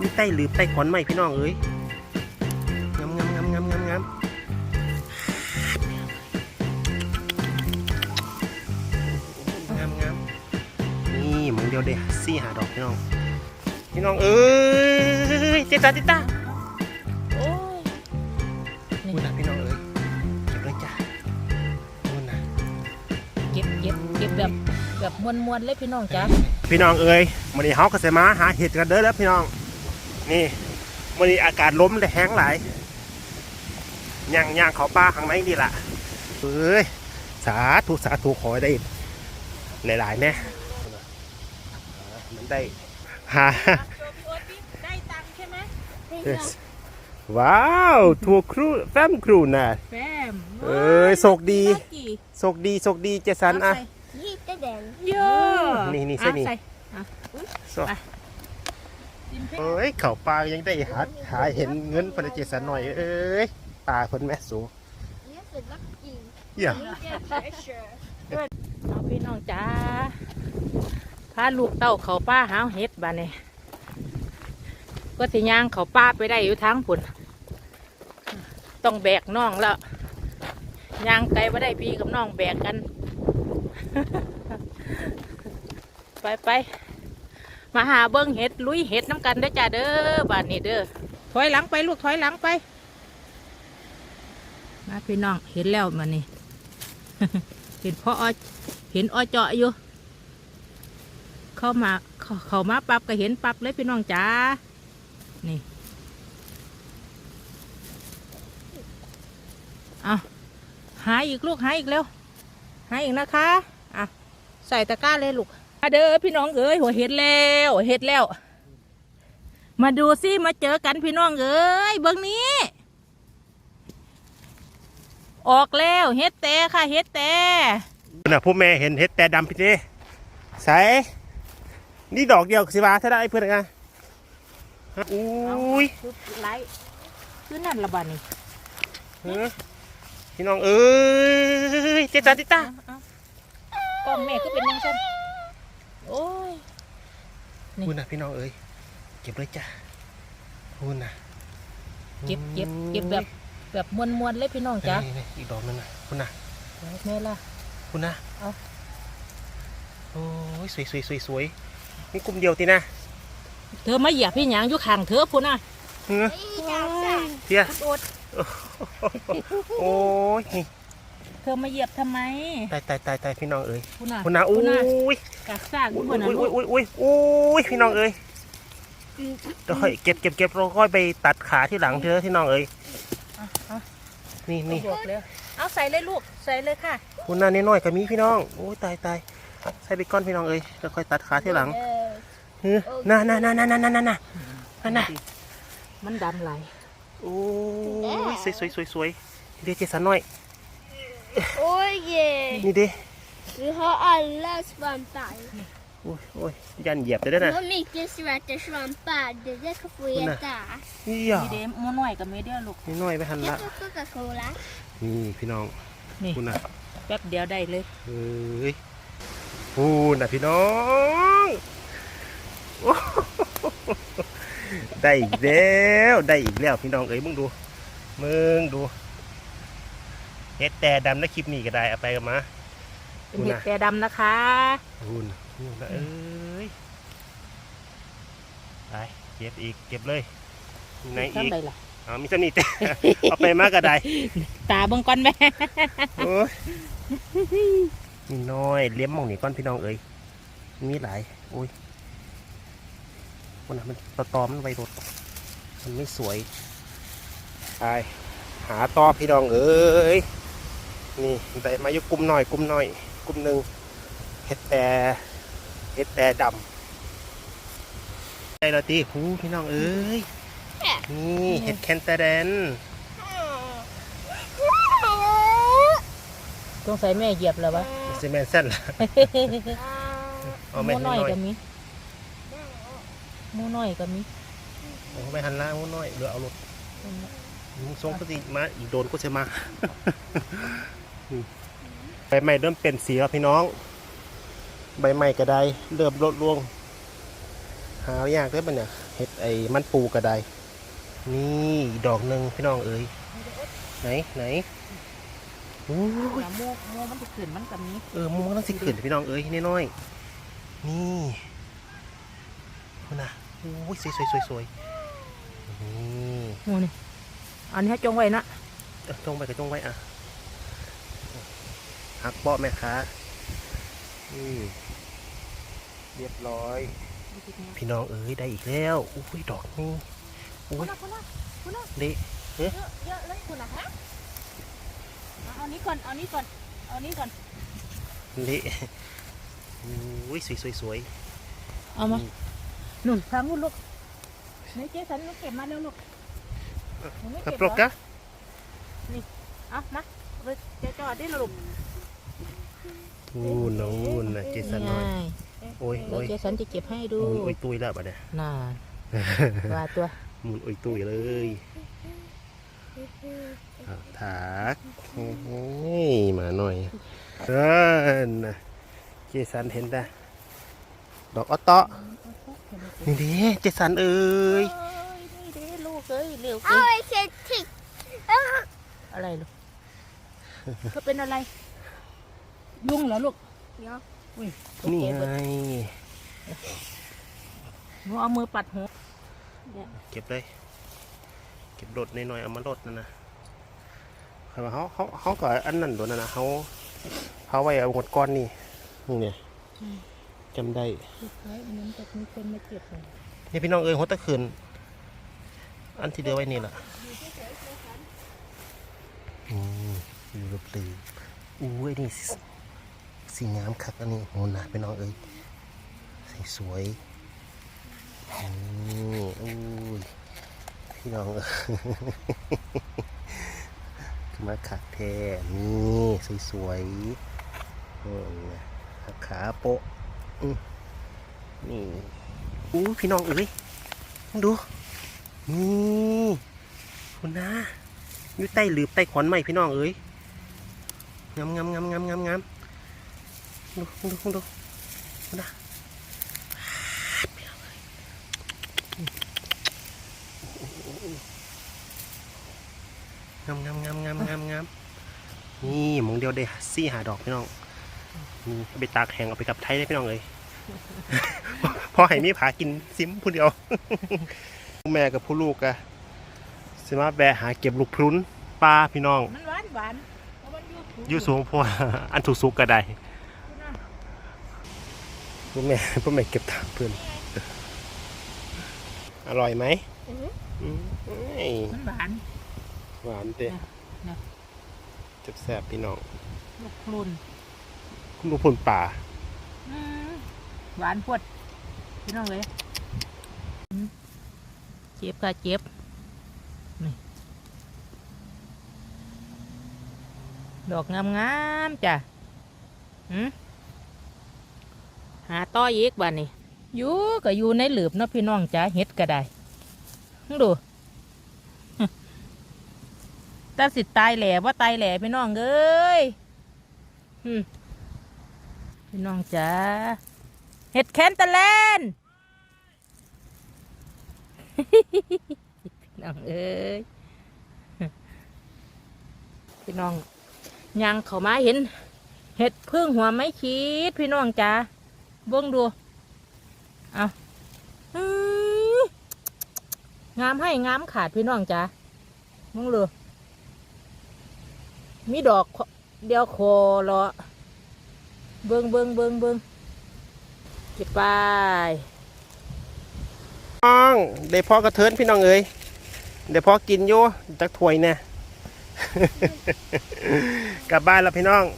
มีไต้หรือไต้ขอนไหมพี่น้องเอ้ยงามงามงามงามงามงามงามงามนี่มึงเดียวเด้สี่หาดอกพี่น้อง พี่น้องเอ้ยเจ๊ตาเจ๊ตาโอ้ยพูดนะพี่น้องเอ้ยเก็บเลยจ้าพูดนะเก็บเก็บเก็บแบบแบบมวนมวนๆเลยพี่น้องจ้าพี่น้องเอ้ยวันนี้เฮาก็จะมาหาเห็ดกันเด้อแล้วพี่น้อง นี่วันนี้อากาศล้มแต่แห้งหลายย่างย่างเขาป้าข้างในนี่ล่ะเอ้ยสาธุสาธุขอให้ได้หลายๆแน่มันได้หาได้ตังค์ใช่ไหมว้าวทัวร์ครูแฟมครูน่ะแฟมเอ้ยโชคดีลักกี้โชคดีโชคดีเจสันอะยี่ตะแดงเยอะนี่นี่ใช่นี่อะโชไปจิ้ม เอ้ยเขาปลายังได้หาหาเห็นเงินพนักเจสันหน่อยเอ้ยปลาคนแม่สูยี่เป็นลักกี้อย่ายี่เรเชอาพี่น้องจ้าพาลูกเต้าเขาป้าหาเห็ดบ้านนี่ก็สิย่างเขาป้าไปได้อยู่ทางผุนต้องแบกน้องแล้วย่างไกลมาได้พี่กับน้องแบกกัน ไปไป มาหาเบิ้งเห็ดลุยเห็ดน้ำกันเด้จ้าเด้อบ้านนี้เด้อถอยหลังไปลูกถอยหลังไป มาพี่น้องเห็นแล้วมานี่เห็นพ่อออเห็นออเจาะอยู่ เข้ามาเข้าเข้ามาปรับก็เห็นปรับเลยพี่น้องจ้านี่เอาหายอีกลูกหายอีกเร็วหายอีกนะคะอะใส่ตะกร้าเลยลูก มาเด้อพี่น้องเอ้ยหัวเห็ดแล้วเห็ดแล้ว มาดูสิมาเจอกันพี่น้องเอ้ยเบิ้งนี้ ออกแล้วเฮ็ดแต่ค่ะเฮ็ดแต่น่ะผู้แม่เห็นเห็ดแต่ดำพี่เจ้ใส่นี่ดอกเดียวสิบาทถ้าได้เพื่อนกันอุ้ยคือไรคือนั่นละบาดนี่เฮ้ยพี่น้องเอ้ยเจสันติตากล้องแม่ก็เป็นยังซั่นโอ้ย นี่พูดนะพี่น้องเอ้ยเก็บเลยจ้าพูดนะเก็บเก็บเก็บแบบแบบมวนมวนๆเลยพี่น้องจ้านี่นี่อีกดอกนึงนะพูดนะแม่ล่ะพูดนะเอาโอ้ยสวยสวยสวยสวยนี่กลุ่มเดียวทีนะเธอมาเหยียบพี่หยางอยู่ข้างเธอพุ่นน่ะเฮ้ยยี่จับสัตว์เทียโอดโอ้ย เธอมาเหยียบทำไมตายตายตายตายพี่น้องเอ้ยพุ่นน่ะพูดนะอุ้พุ่นน่ะยกากซากออุ้ยู่ยพุ่นน่ะอุ้ยลูอุ้กยอุ้ยอุ้ยอุ้ยพี่น้องเอ้ยเดี๋ยวค่อยเก็บเก็บเก็บเราค่อยไปตัดขาที่หลังเธอที่น้องเอ้ยเอาเอานี่นี่บวกเลยเอาใส่เลยลูกใส่เลยค่ะคุณน่าน้อยๆก็มีพี่น้องโอ้ยตายตายใส่ไปก้อนพี่น้องเอ้ยแล้วค่อยตัดขาที่หลังเออเฮ้ยน่าน่าน่าน่าน่าน่าน่าน่าน่ามันดำไหลายโอ้ยสวยสวยสวยสวยเดี๋ยวเจสันหน่อย โอ้ยเย่นี่ดิ Vi har alla svampar. โอ้ยโอ้ยยันเหยียบเลยด้วย Vi นะ har mycket svarta svampar. Det där kan få Kolla. äta. นี่อะนี่เด้มน้อยกับเมเดียลูกนี่น้อยไปหันละ Jag tar Coca-Cola. นี่พี่น้องนี่ คุณน่ะแป๊บเดียวได้เลยเฮ้ยพูนน่ะพี่น้องโอ้โหได้อีกแล้ว ได้อีกแล้วพี่น้องเอ้ยมึงดูมึงดู เฮ็ดแต่ดำในะคลิปนี้ก็ได้เอาไปกันมาเป็นเห็ดแต่ดำนะคะพูนพูนนะเอ้ยไปเก็บอีกเก็บเลยไหนอีกทำไดล่ะอ๋อมีสนิทเอาไปมากก็ได้ตาเบิ่งก่อนแม่โอ้ยนี่น้อยเลี้ยมหมองนี่ก้อนพี่น้องเอ้ยมีหลายโอ้ยคนน่ะมันตอตอมันไวรถมันไม่สวยไปหาต่อพี่น้องเอ้ย นี่ได้มาอยู่กลุ่มหน่อยกลุ่มหน่อยกลุ่มหนึ่งเห็ดแต่เห็ดแต่ดำได้และตีหูพี่น้องเอ้ยนี่เห็ดแคนเตเดนต้องใส่แม่เหยียบแล้ววะซีเมนเส้นล่ะเอาหแม่มูนน้อยน้อยก็มีหมูน้อยก็มีโอ้ไม่หันล่างมูน้อยเดี๋ยวเอารถมึงทรงก็สิมาอีกโดนก็จะมาอืม ใบใหม่เริ่มเปลี่ยนสีแล้วพี่น้อง ใบใหม่ก็ไดเริ่มลดลงหายากได้ปะเนี่ยเห็ดไอ้มันปูกระไดนี่ดอกหนึ่งพี่น้องเอ้ยไหนไหนอู้ยน้ำมูกมูมันจะขึ้นมันกับนี้เออมุมมันต้องสิขึ้นพี่น้องเอ้ยน้อยๆนี่คุณนะโอ้ยสวยสวยสวยสวยนี่มูนี่อันนี้ให้จงไว้นะจงไปกับจงไว้อะ หักเปาะแม่ค้าอืมเรียบร้อย พี่น้องเอ้ยได้อีกแล้วอุ้ยดอกนี่อุ้คุยณนะคุณนะคุณนะเละเยอะเยอะเลยคุณนะฮะเอาเอานี้ก่อนเอานี้ก่อนเอานี้ก่อนเละอุ้ยสวยสวยสวยเอามาหนุนทางนู้นลูกนี่เจ๊สันลูกเก็บมาเร็วลูกหนูไม่กระเก็บปรกเหรอกะเอามาเอาไปเจ๊จอดดิลูก นู่นน้องนู่นนะเจสันน้อย โอ้ยเดี๋ยวโอ้ยเจ๊สันจะเก็บให้ดูมุนโอ้ยตุยแล้วบัดเนี่ยน่าว่าตัวมุนโอ้ยตุยเลยอะถักโอ้ยมาหน่อยเออนะเจสันเห็นแต่ดอกออตเตาะนี่ดิเจสันเอ้ยเอ้ยนี่เด้ลูกเอ้ยเร็วเอาเอ้ยไอ้เช็ดทิกอะไรลูกก็เป็นอะไร ยุ่งเหรอลูกเนาะอุ้ยนี่ไงหนูเอามือปัดหัวเก็บเลย เก็บรถน้อยๆเอามาลดนั่นนะใครว่าเขาเขาเขาก็อันนั้นโดนนะนะเขาเขาไว้เอาหมดก้อนนี่นี่เนี่ยจำได้คล้ายอันนั้นแต่มีคนมาเก็บเลยนี่พี่น้องเอ้ยหัวตะคืนอันที่เดียวไว้นี่แหละอืมอยู่กับลืมอู้ยนี่ สีงามคักอันนี้โหนะพี่น้องเอ้ยสสวยนี่อู้ยพี่น้องเอ้ยมาขักแท้นี่สวยๆโอ้ยขาโปะนี่อู้พี่น้องเอ้ยดูนี่คุณนะอยู่ใต้หลืบใต้ขอนไม้พี่น้องเอ้ยงามงามงามงามงามงาม ดูดูดูคุณนะงามงามงามงามงามงามนี่มองเดียวได้สี่หาดอกพี่น้องนี่ไปตากแห้งเอาไปกับไทยได้พี่น้องเลยพอให้มีผากินซิมผู้เดียวแม่กับผู้ลูกอะสิมาแบะหาเก็บลูกพรุนปลาพี่น้อง มันหวานหวานเพราะมันยูสูงพวอันถูกสุกก็ได้ พ่อแม่พ่อแม่เก็บถามเพื่อนอร่อยไหมอือหืออืมเอ้ยมันหวานหวานเตะนะนะจับแซ่บๆพี่น้องลูกพลุนลูกพรุนป่าอืมหวานพวดพี่น้องเลยอืมเจ็บค่ะเจ็บนี่ดอกงามๆจ้ะหืม หาต้ออีกบ้านนี่อยู่ก็อยู่ในหลืบเนาะพี่น้องจ้ะเฮ็ดก็ได้มึงดูต่สิตายแหล่ว่าตายแหล่พี่น้องเอ้ยพี่น้องจ้าเห็ดแคนตะแลนพี่น้องเอ้ยพี่น้องยังเขามาเห็น เห็ดพึ่งหัวไม่ขีดพี่น้องจ้า เบิ้งดูเอางามให้งามขาดพี่น้องจ้าเบิ้งดูมีดอกเดียวโครอเบิงเบิงเบิงเบิงเก็บไปน้องได้พอกระเทินพี่น้องเอ้ยได้พอกินอยู่จักถ้วยแน่กลับบ้านแล้วพี่น้อง